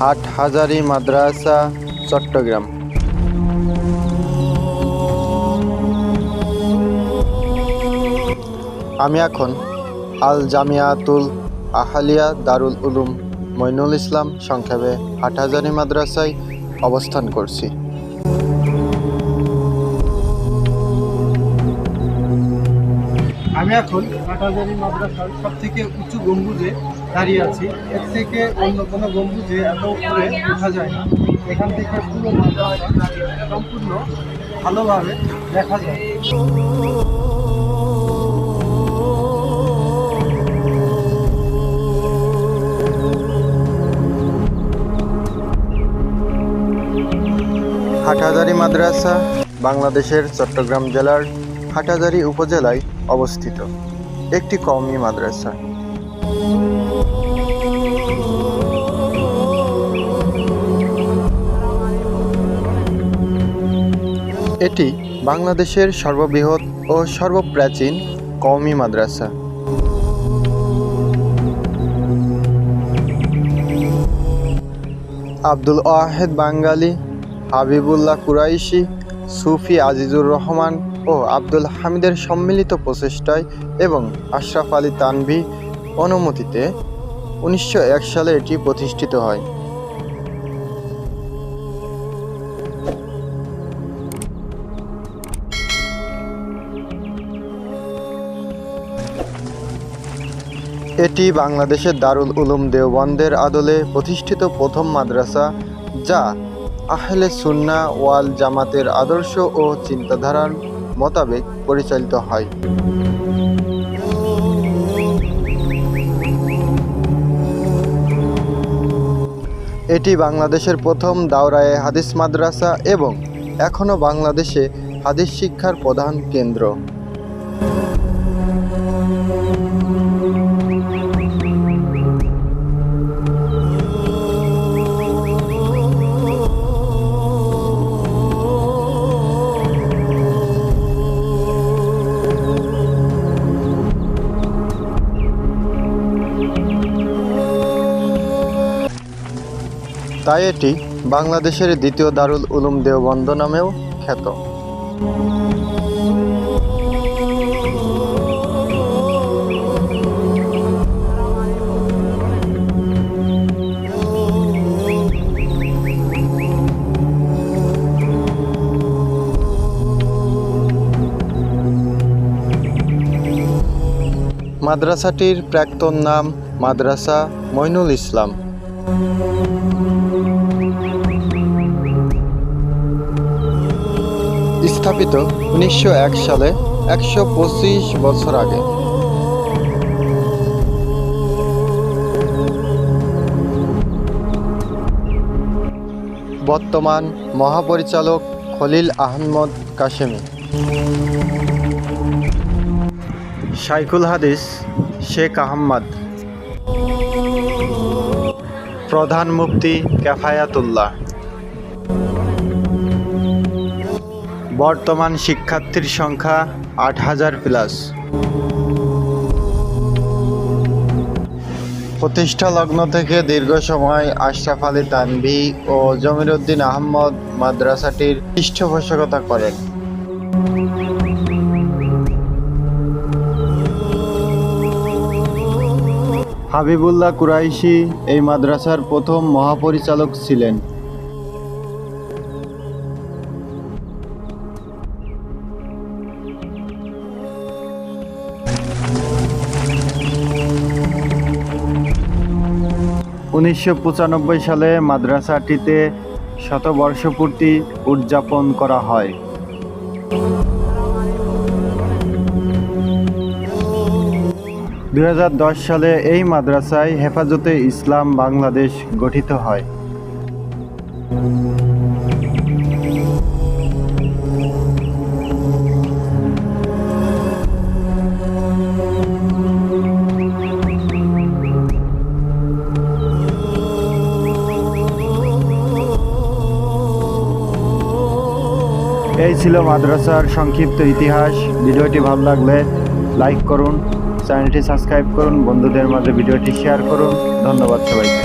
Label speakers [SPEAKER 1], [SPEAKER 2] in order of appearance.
[SPEAKER 1] হাট হাজারি মাদ্রাসা, চট্টগ্রাম। আমি এখন আল জামিয়াতুল আহালিয়া দারুল উলুম মইনুল ইসলাম সংক্ষেপে হাটহাজারি মাদ্রাসায় অবস্থান করছি।
[SPEAKER 2] আমি এখন কাটাজারি মাদ্রাসার সব থেকে উঁচু গম্বুজে দাঁড়িয়ে আছি। এর থেকে অন্য কোনো গম্বুজে এত উপরে ওঠা যায় না। এখান থেকে পুরো সম্পূর্ণ ভালোভাবে দেখা যায়।
[SPEAKER 1] হাটহাজারি মাদ্রাসা বাংলাদেশের চট্টগ্রাম জেলার হাটহাজারি উপজেলায় অবস্থিত। একটি কওমি মাদ্রাসা। এটি বাংলাদেশের সর্ববৃহৎ ও সর্বপ্রাচীন কওমি মাদ্রাসা। আব্দুল ওয়াহেদ বাঙ্গালি, হাবিবুল্লাহ কুরাইশি, সুফি আজিজুর রহমান ও আব্দুল হামিদের সম্মিলিত প্রচেষ্টায় এবং আশরাফ আলী তানভি অনুমতিতে উনিশশো এক সালে এটি প্রতিষ্ঠিত হয়। এটি বাংলাদেশের দারুল উলুম দেওবন্দের আদলে প্রতিষ্ঠিত প্রথম মাদ্রাসা, যা আহলে সুন্না ওয়াল জামাতের আদর্শ ও চিন্তাধারার মোতাবেক পরিচালিত হয়। এটি বাংলাদেশের প্রথম দাওরায়ে হাদিস মাদ্রাসা এবং এখনও বাংলাদেশে হাদিস শিক্ষার প্রধান কেন্দ্র। তাই এটি বাংলাদেশের দ্বিতীয় দারুল উলুম দেওবন্দ নামেও খ্যাত। মাদ্রাসাটির প্রাক্তন নাম মাদ্রাসা মইনুল ইসলাম। স্থাপিত উনিশশো এক সালে একশো পঁচিশ বছর আগে। বর্তমান মহাপরিচালক খলিল আহমদ কাশেমি। শাইকুল হাদিস শেখ আহম্মদ। প্রধান মুফতি ক্যাফায়াতুল্লাহ বর্তমান শিক্ষার্থীর সংখ্যা আট হাজার প্লাস প্রতিষ্ঠা লগ্ন থেকে দীর্ঘ সময় আশরাফ আলী তানভি ও জমিরুদ্দিন আহমদ মাদ্রাসাটির পৃষ্ঠপোষকতা করেন। হাবিবুল্লাহ কুরাইশি এই মাদ্রাসার প্রথম মহাপরিচালক ছিলেন। উনিশশো পঁচানব্বই সালে মাদ্রাসাটিতে শতবর্ষপূর্তি উদযাপন করা হয়। দুহাজার দশ সালে এই মাদ্রাসায় হেফাজতে ইসলাম বাংলাদেশ গঠিত হয়। এই ছিল মাদ্রাসার সংক্ষিপ্ত ইতিহাস। ভিডিওটি ভালো লাগলে লাইক করুন, চ্যানেলটি সাবস্ক্রাইব করুন, বন্ধুদের মাঝে ভিডিওটি শেয়ার করুন। ধন্যবাদ সবাইকে।